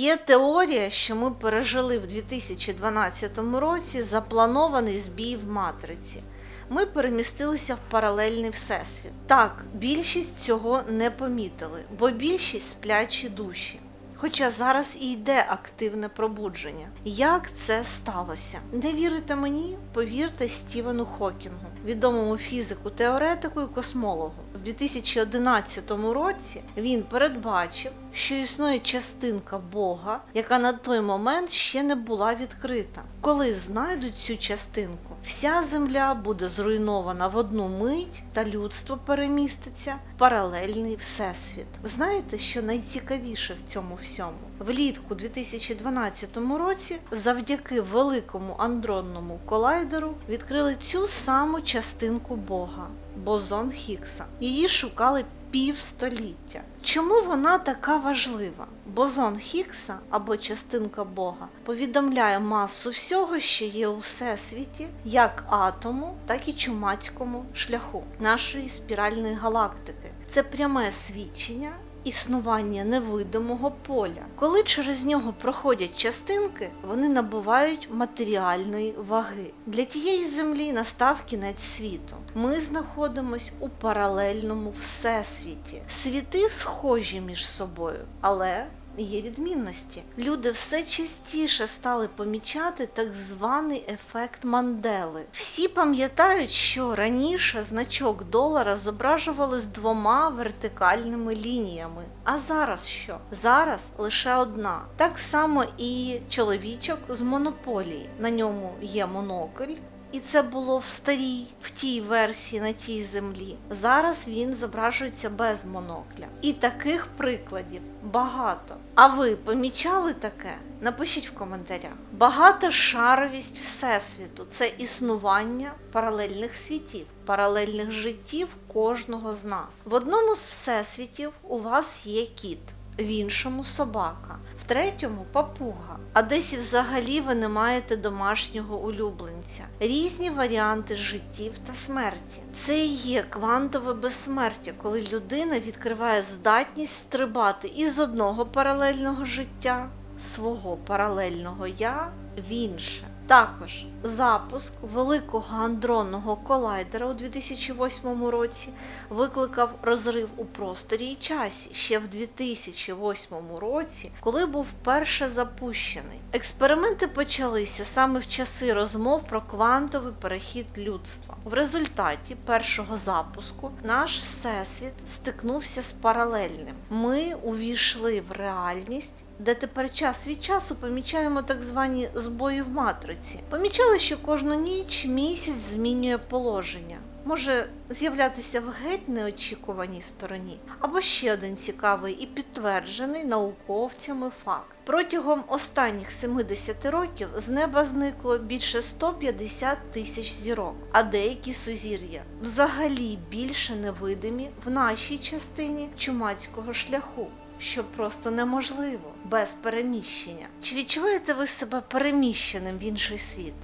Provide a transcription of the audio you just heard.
Є теорія, що ми пережили в 2012 році запланований збій в матриці. Ми перемістилися в паралельний всесвіт. Так, більшість цього не помітили, бо більшість сплячі душі. Хоча зараз і йде активне пробудження. Як це сталося? Не вірите мені? Повірте Стівену Хокінгу, відомому фізику, теоретику і космологу. У 2011 році він передбачив, що існує частинка Бога, яка на той момент ще не була відкрита. Коли знайдуть цю частинку, вся земля буде зруйнована в одну мить, та людство переміститься в паралельний всесвіт. Знаєте, що найцікавіше в цьому всьому? Влітку 2012 році, завдяки великому андронному колайдеру, відкрили цю саму частинку Бога бозон Хіггса. Її шукали півстоліття. Чому вона така важлива? Бозон Хіггса або частинка Бога повідомляє масу всього, що є у всесвіті, як атому, так і чумацькому шляху нашої спіральної галактики. Це пряме свідчення існування невидимого поля. Коли через нього проходять частинки, вони набувають матеріальної ваги. Для тієї землі настав кінець світу. Ми знаходимось у паралельному всесвіті. Світи схожі між собою, але Є відмінності. Люди все частіше стали помічати так званий ефект Мандели. Всі пам'ятають, що раніше значок долара зображували з двома вертикальними лініями. А зараз що? Зараз лише одна. Так само і чоловічок з монополії. На ньому є монокль. І це було в старій, в тій версії на тій землі. Зараз він зображується без монокля. І таких прикладів багато. А ви помічали таке? Напишіть в коментарях. Багатошаровість Всесвіту це існування паралельних світів, паралельних життів кожного з нас. В одному з всесвітів у вас є кіт, в іншому собака, в третьому папуга. А десь і взагалі ви не маєте домашнього улюбленця. Різні варіанти життів та смерті. Це і є квантове безсмертя, коли людина відкриває здатність стрибати із одного паралельного життя свого паралельного я в інше. Також запуск великого андронного колайдера у 2008 році викликав розрив у просторі і часі ще в 2008 році, коли був вперше запущений. Експерименти почалися саме в часи розмов про квантовий перехід людства. В результаті першого запуску наш всесвіт стикнувся з паралельним. Ми увійшли в реальність де тепер час від часу помічаємо так звані збої в матриці. Помічали, що кожну ніч місяць змінює положення. Може з'являтися в геть неочікуваній стороні, або ще один цікавий і підтверджений науковцями факт. Протягом останніх 70 років з неба зникло більше 150 тисяч зірок, а деякі сузір'я взагалі більше невидимі в нашій частині чумацького шляху що просто неможливо без переміщення. Чи відчуваєте ви себе переміщеним в інший світ?